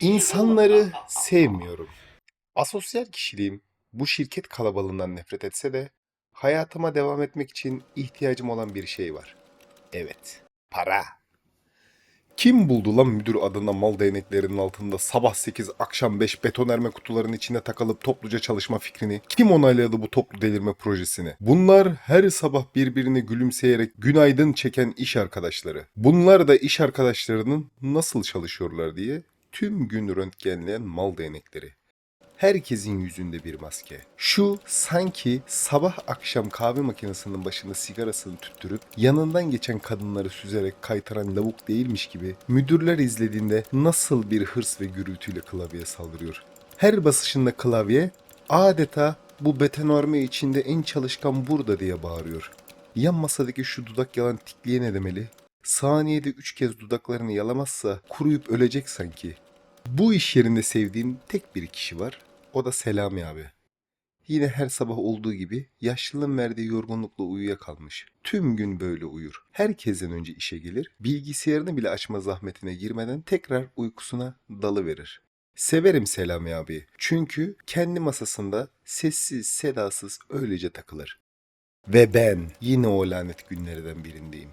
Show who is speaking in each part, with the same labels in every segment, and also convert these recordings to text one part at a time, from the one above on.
Speaker 1: İnsanları sevmiyorum. Asosyal kişiliğim bu şirket kalabalığından nefret etse de hayatıma devam etmek için ihtiyacım olan bir şey var. Evet, para. Kim buldu lan müdür adına mal değneklerinin altında sabah 8 akşam 5 betonerme kutularının içine takılıp topluca çalışma fikrini? Kim onayladı bu toplu delirme projesini? Bunlar her sabah birbirini gülümseyerek günaydın çeken iş arkadaşları. Bunlar da iş arkadaşlarının nasıl çalışıyorlar diye tüm gün röntgenleyen mal değnekleri. Herkesin yüzünde bir maske. Şu sanki sabah akşam kahve makinesinin başında sigarasını tüttürüp yanından geçen kadınları süzerek kaytaran lavuk değilmiş gibi müdürler izlediğinde nasıl bir hırs ve gürültüyle klavyeye saldırıyor. Her basışında klavye adeta bu betonarme içinde en çalışkan burada diye bağırıyor. Yan masadaki şu dudak yalan tikliye ne demeli? Saniyede üç kez dudaklarını yalamazsa kuruyup ölecek sanki. Bu iş yerinde sevdiğim tek bir kişi var. O da Selami abi. Yine her sabah olduğu gibi yaşlılığın verdiği yorgunlukla uyuyakalmış. Tüm gün böyle uyur. Herkesten önce işe gelir, bilgisayarını bile açma zahmetine girmeden tekrar uykusuna dalıverir. Severim Selami abi. Çünkü kendi masasında sessiz sedasız öylece takılır. Ve ben yine o lanet günlerden birindeyim.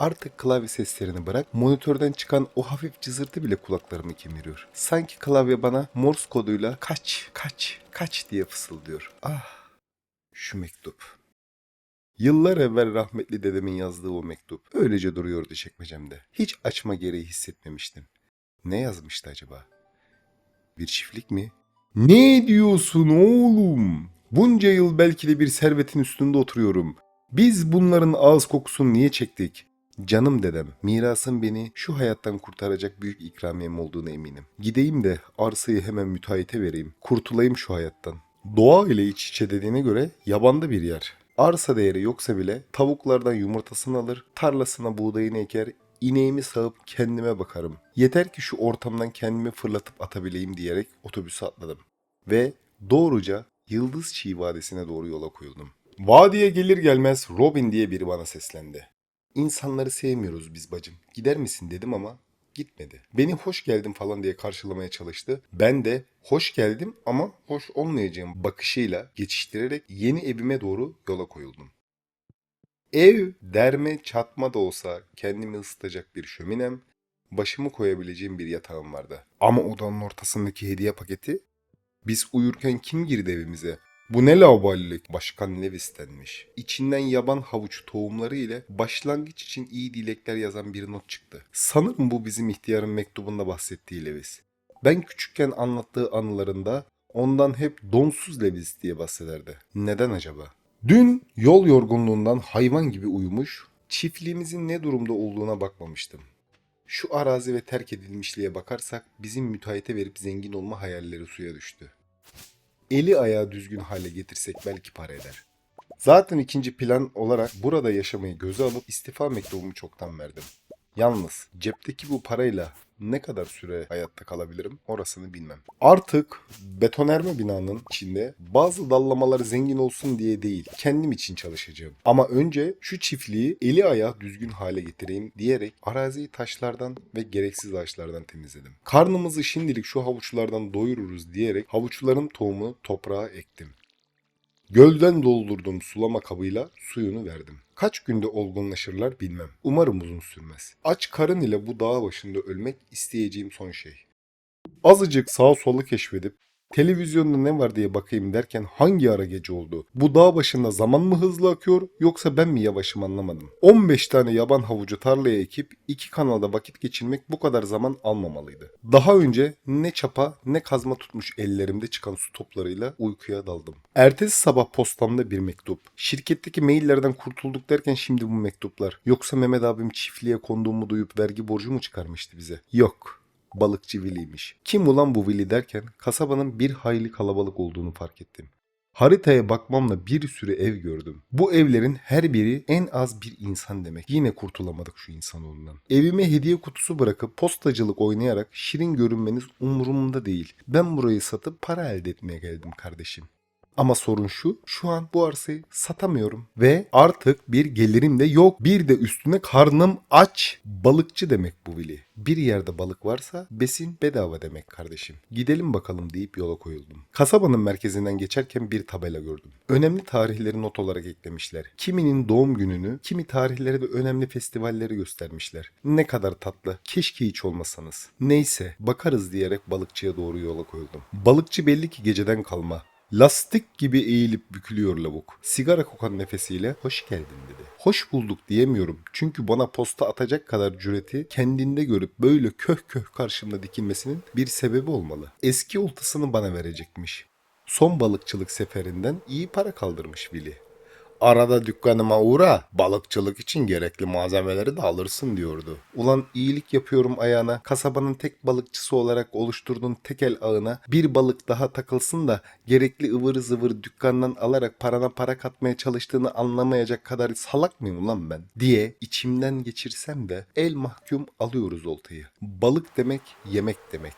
Speaker 1: Artık klavye seslerini bırak, monitörden çıkan o hafif cızırtı bile kulaklarımı kemiriyor. Sanki klavye bana Morse koduyla kaç, kaç, kaç diye fısıldıyor. Ah, şu mektup. Yıllar evvel rahmetli dedemin yazdığı o mektup öylece duruyordu çekmecemde. Hiç açma gereği hissetmemiştim. Ne yazmıştı acaba? Bir çiftlik mi? Ne diyorsun oğlum? Bunca yıl belki de bir servetin üstünde oturuyorum. Biz bunların ağız kokusunu niye çektik? Canım dedem, mirasın beni şu hayattan kurtaracak büyük ikramiyem olduğuna eminim. Gideyim de arsayı hemen müteahhite vereyim. Kurtulayım şu hayattan. Doğa ile iç içe dediğine göre yabanda bir yer. Arsa değeri yoksa bile tavuklardan yumurtasını alır, tarlasına buğdayını eker, ineğimi sağıp kendime bakarım. Yeter ki şu ortamdan kendimi fırlatıp atabileyim diyerek otobüse atladım. Ve doğruca Yıldız Çiğ Vadisi'ne doğru yola koyuldum. Vadiye gelir gelmez Robin diye biri bana seslendi. İnsanları sevmiyoruz biz bacım. Gider misin dedim ama gitmedi. Beni hoş geldin falan diye karşılamaya çalıştı. Ben de hoş geldim ama hoş olmayacağım bakışıyla geçiştirerek yeni evime doğru yola koyuldum. Ev derme çatma da olsa kendimi ısıtacak bir şöminem, başımı koyabileceğim bir yatağım vardı. Ama odanın ortasındaki hediye paketi biz uyurken kim girdi evimize? Bu ne laubalilik? Başkan Lewis denmiş. İçinden yaban havuç tohumları ile başlangıç için iyi dilekler yazan bir not çıktı. Sanırım bu bizim ihtiyarın mektubunda bahsettiği Lewis. Ben küçükken anlattığı anılarında ondan hep donsuz Lewis diye bahsederdi. Neden acaba? Dün yol yorgunluğundan hayvan gibi uyumuş, çiftliğimizin ne durumda olduğuna bakmamıştım. Şu arazi ve terk edilmişliğe bakarsak bizim müteahhite verip zengin olma hayalleri suya düştü eli ayağı düzgün hale getirsek belki para eder. Zaten ikinci plan olarak burada yaşamayı göze alıp istifa mektubumu çoktan verdim. Yalnız cepteki bu parayla ne kadar süre hayatta kalabilirim orasını bilmem. Artık betonerme binanın içinde bazı dallamalar zengin olsun diye değil kendim için çalışacağım. Ama önce şu çiftliği eli ayağı düzgün hale getireyim diyerek araziyi taşlardan ve gereksiz ağaçlardan temizledim. Karnımızı şimdilik şu havuçlardan doyururuz diyerek havuçların tohumunu toprağa ektim. Gölden doldurduğum sulama kabıyla suyunu verdim. Kaç günde olgunlaşırlar bilmem. Umarım uzun sürmez. Aç karın ile bu dağ başında ölmek isteyeceğim son şey. Azıcık sağa solu keşfedip televizyonda ne var diye bakayım derken hangi ara gece oldu? Bu dağ başında zaman mı hızlı akıyor yoksa ben mi yavaşım anlamadım. 15 tane yaban havucu tarlaya ekip iki kanalda vakit geçirmek bu kadar zaman almamalıydı. Daha önce ne çapa ne kazma tutmuş ellerimde çıkan su toplarıyla uykuya daldım. Ertesi sabah postamda bir mektup. Şirketteki maillerden kurtulduk derken şimdi bu mektuplar. Yoksa Mehmet abim çiftliğe konduğumu duyup vergi borcu mu çıkarmıştı bize? Yok balıkçı Willy'ymiş. Kim ulan bu Willy derken kasabanın bir hayli kalabalık olduğunu fark ettim. Haritaya bakmamla bir sürü ev gördüm. Bu evlerin her biri en az bir insan demek. Yine kurtulamadık şu insanoğlundan. Evime hediye kutusu bırakıp postacılık oynayarak şirin görünmeniz umurumda değil. Ben burayı satıp para elde etmeye geldim kardeşim. Ama sorun şu, şu an bu arsayı satamıyorum. Ve artık bir gelirim de yok. Bir de üstüne karnım aç. Balıkçı demek bu Vili. Bir yerde balık varsa besin bedava demek kardeşim. Gidelim bakalım deyip yola koyuldum. Kasabanın merkezinden geçerken bir tabela gördüm. Önemli tarihleri not olarak eklemişler. Kiminin doğum gününü, kimi tarihleri de önemli festivalleri göstermişler. Ne kadar tatlı. Keşke hiç olmasanız. Neyse bakarız diyerek balıkçıya doğru yola koyuldum. Balıkçı belli ki geceden kalma. Lastik gibi eğilip bükülüyor lavuk. Sigara kokan nefesiyle hoş geldin dedi. Hoş bulduk diyemiyorum. Çünkü bana posta atacak kadar cüreti kendinde görüp böyle köh köh karşımda dikilmesinin bir sebebi olmalı. Eski oltasını bana verecekmiş. Son balıkçılık seferinden iyi para kaldırmış Willy. Arada dükkanıma uğra, balıkçılık için gerekli malzemeleri de alırsın diyordu. Ulan iyilik yapıyorum ayağına, kasabanın tek balıkçısı olarak oluşturduğun tekel ağına bir balık daha takılsın da gerekli ıvır zıvır dükkandan alarak parana para katmaya çalıştığını anlamayacak kadar salak mıyım ulan ben? Diye içimden geçirsem de el mahkum alıyoruz oltayı. Balık demek yemek demek.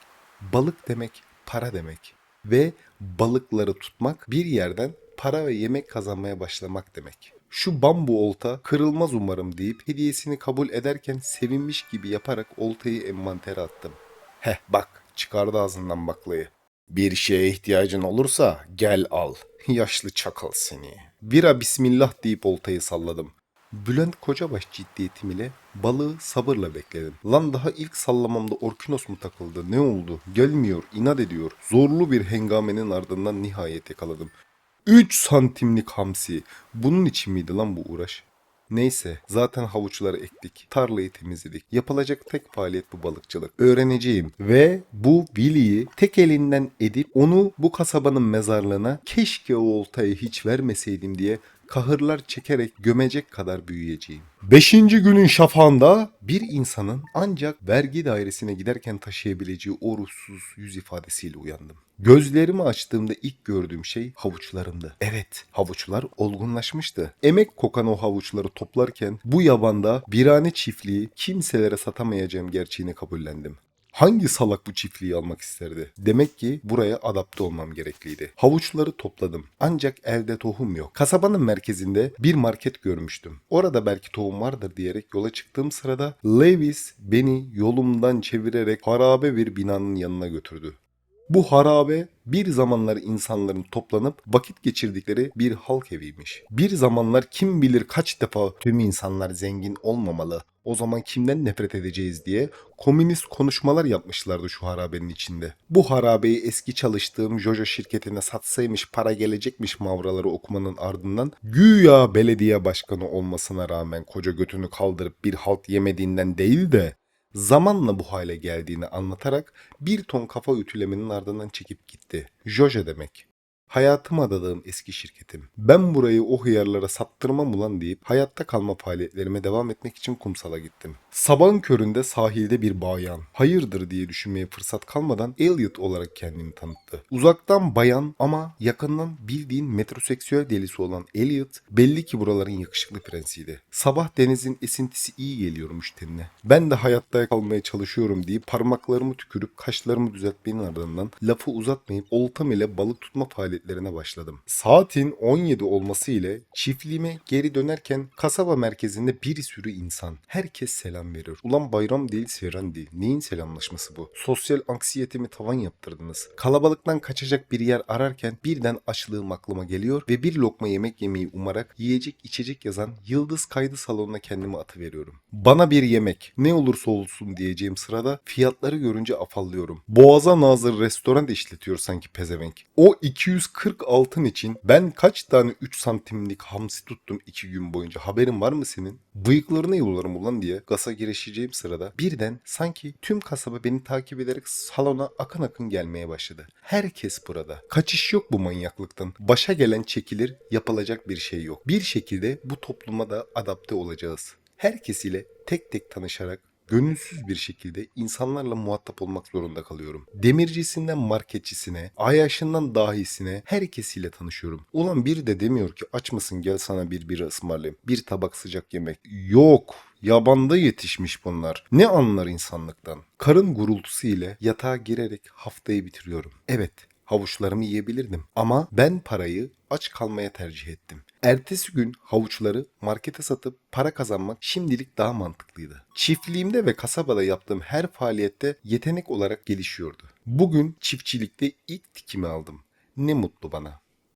Speaker 1: Balık demek para demek. Ve balıkları tutmak bir yerden para ve yemek kazanmaya başlamak demek. Şu bambu olta kırılmaz umarım deyip hediyesini kabul ederken sevinmiş gibi yaparak oltayı envantere attım. Heh bak çıkardı ağzından baklayı. Bir şeye ihtiyacın olursa gel al. Yaşlı çakal seni. Bira bismillah deyip oltayı salladım. Bülent Kocabaş ciddiyetim ile balığı sabırla bekledim. Lan daha ilk sallamamda Orkinos mu takıldı? Ne oldu? Gelmiyor, inat ediyor. Zorlu bir hengamenin ardından nihayet yakaladım. 3 santimlik hamsi. Bunun için miydi lan bu uğraş? Neyse zaten havuçları ektik. Tarlayı temizledik. Yapılacak tek faaliyet bu balıkçılık. Öğreneceğim. Ve bu Willy'yi tek elinden edip onu bu kasabanın mezarlığına keşke o oltayı hiç vermeseydim diye kahırlar çekerek gömecek kadar büyüyeceğim. Beşinci günün şafağında bir insanın ancak vergi dairesine giderken taşıyabileceği o ruhsuz yüz ifadesiyle uyandım. Gözlerimi açtığımda ilk gördüğüm şey havuçlarımdı. Evet, havuçlar olgunlaşmıştı. Emek kokan o havuçları toplarken bu yabanda birane çiftliği kimselere satamayacağım gerçeğini kabullendim. Hangi salak bu çiftliği almak isterdi? Demek ki buraya adapte olmam gerekliydi. Havuçları topladım. Ancak evde tohum yok. Kasabanın merkezinde bir market görmüştüm. Orada belki tohum vardır diyerek yola çıktığım sırada Lewis beni yolumdan çevirerek harabe bir binanın yanına götürdü. Bu harabe bir zamanlar insanların toplanıp vakit geçirdikleri bir halk eviymiş. Bir zamanlar kim bilir kaç defa tüm insanlar zengin olmamalı. O zaman kimden nefret edeceğiz diye komünist konuşmalar yapmışlardı şu harabenin içinde. Bu harabeyi eski çalıştığım Jojo şirketine satsaymış para gelecekmiş mavraları okumanın ardından güya belediye başkanı olmasına rağmen koca götünü kaldırıp bir halt yemediğinden değil de zamanla bu hale geldiğini anlatarak bir ton kafa ütülemenin ardından çekip gitti. Jojo demek. Hayatıma adadığım eski şirketim. Ben burayı o hıyarlara sattırmam ulan deyip hayatta kalma faaliyetlerime devam etmek için kumsala gittim. Sabahın köründe sahilde bir bayan. Hayırdır diye düşünmeye fırsat kalmadan Elliot olarak kendini tanıttı. Uzaktan bayan ama yakından bildiğin metroseksüel delisi olan Elliot belli ki buraların yakışıklı prensiydi. Sabah denizin esintisi iyi geliyormuş tenine. Ben de hayatta kalmaya çalışıyorum deyip parmaklarımı tükürüp kaşlarımı düzeltmenin ardından lafı uzatmayıp oltam ile balık tutma faaliyetlerine başladım. Saatin 17 olması ile çiftliğime geri dönerken kasaba merkezinde bir sürü insan. Herkes selam verir. Ulan bayram değil seyran. Neyin selamlaşması bu? Sosyal anksiyetemi tavan yaptırdınız. Kalabalıktan kaçacak bir yer ararken birden açlığım aklıma geliyor ve bir lokma yemek yemeyi umarak yiyecek içecek yazan yıldız kaydı salonuna kendimi atıveriyorum. Bana bir yemek ne olursa olsun diyeceğim sırada fiyatları görünce afallıyorum. Boğaza nazır restoran işletiyor sanki pezevenk. O 240 altın için ben kaç tane 3 santimlik hamsi tuttum 2 gün boyunca haberin var mı senin? Bıyıklarına yolarım ulan diye gasa girişeceğim sırada birden sanki tüm kasaba beni takip ederek salona akın akın gelmeye başladı. Herkes burada. Kaçış yok bu manyaklıktan. Başa gelen çekilir yapılacak bir şey yok. Bir şekilde bu topluma da adapte olacağız. Herkes ile tek tek tanışarak gönülsüz bir şekilde insanlarla muhatap olmak zorunda kalıyorum. Demircisinden marketçisine, ayaşından dahisine herkesiyle tanışıyorum. Ulan biri de demiyor ki aç mısın gel sana bir bira ısmarlayayım. Bir tabak sıcak yemek. Yok. Yabanda yetişmiş bunlar. Ne anlar insanlıktan? Karın gurultusu ile yatağa girerek haftayı bitiriyorum. Evet, Havuçlarımı yiyebilirdim ama ben parayı aç kalmaya tercih ettim. Ertesi gün havuçları markete satıp para kazanmak şimdilik daha mantıklıydı. Çiftliğimde ve kasabada yaptığım her faaliyette yetenek olarak gelişiyordu. Bugün çiftçilikte ilk dikimi aldım. Ne mutlu bana.